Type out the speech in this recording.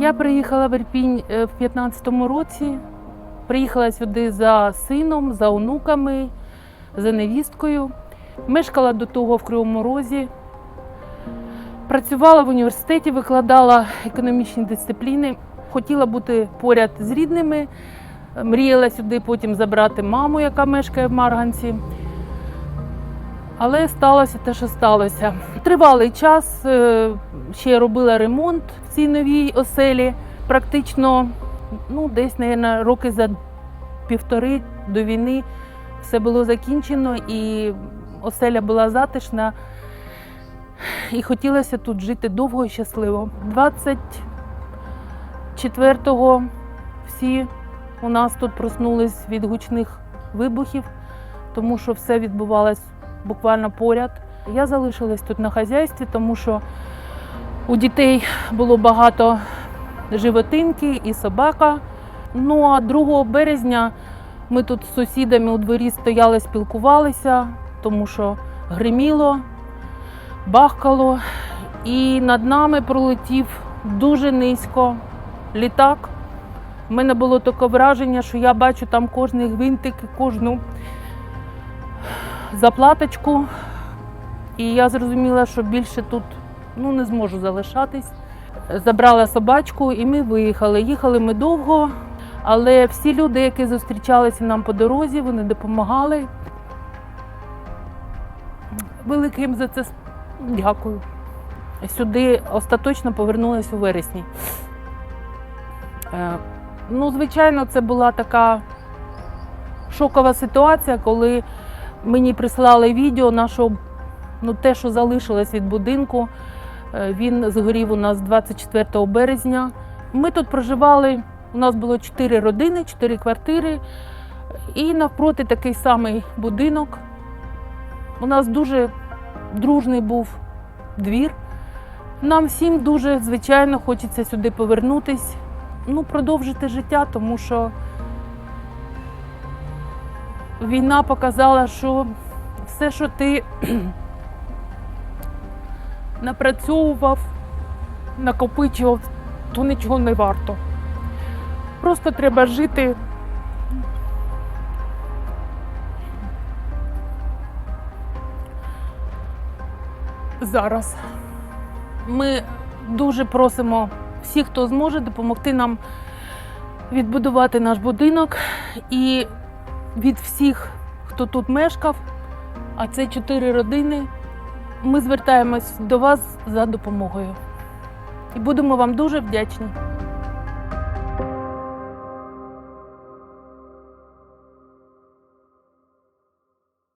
Я приїхала в Ірпінь е, в 15-му році. Приїхала сюди за сином, за онуками, за невісткою. Мешкала до того в Кривому Розі. Працювала в університеті, викладала економічні дисципліни. Хотіла бути поряд з рідними. Мріяла сюди потім забрати маму, яка мешкає в Марганці. Але сталося те, що сталося. Тривалий час е, ще робила ремонт в цій новій оселі. Практично ну, десь, мабуть, роки за півтори до війни все було закінчено і оселя була затишна. І хотілося тут жити довго і щасливо. 24-го всі у нас тут проснулись від гучних вибухів, тому що все відбувалось буквально поряд. Я залишилась тут на хазяйстві, тому що у дітей було багато животинки і собака. Ну а 2 березня ми тут з сусідами у дворі стояли, спілкувалися, тому що гриміло, бахкало, і над нами пролетів дуже низько літак. У мене було таке враження, що я бачу там кожний гвинтик, і кожну заплаточку. І я зрозуміла, що більше тут ну, не зможу залишатись. Забрала собачку і ми виїхали. Їхали ми довго, але всі люди, які зустрічалися нам по дорозі, вони допомагали. Велике їм за це дякую. Сюди остаточно повернулася у вересні. Е, Ну, звичайно, це була така шокова ситуація, коли мені прислали відео нашого, ну те, що залишилось від будинку. Е, Він згорів у нас 24 березня. Ми тут проживали, у нас було чотири родини, чотири квартири, і навпроти такий самий будинок. У нас дуже дружний був двір. Нам всім дуже, звичайно, хочеться сюди повернутись, ну, продовжити життя, тому що війна показала, що все, що ти напрацьовував, накопичував, то нічого не варто. Просто треба жити. Зараз. Ми дуже просимо всіх, хто зможе допомогти нам відбудувати наш будинок і від всіх, хто тут мешкав, а це чотири родини. Ми звертаємось до вас за допомогою і будемо вам дуже вдячні.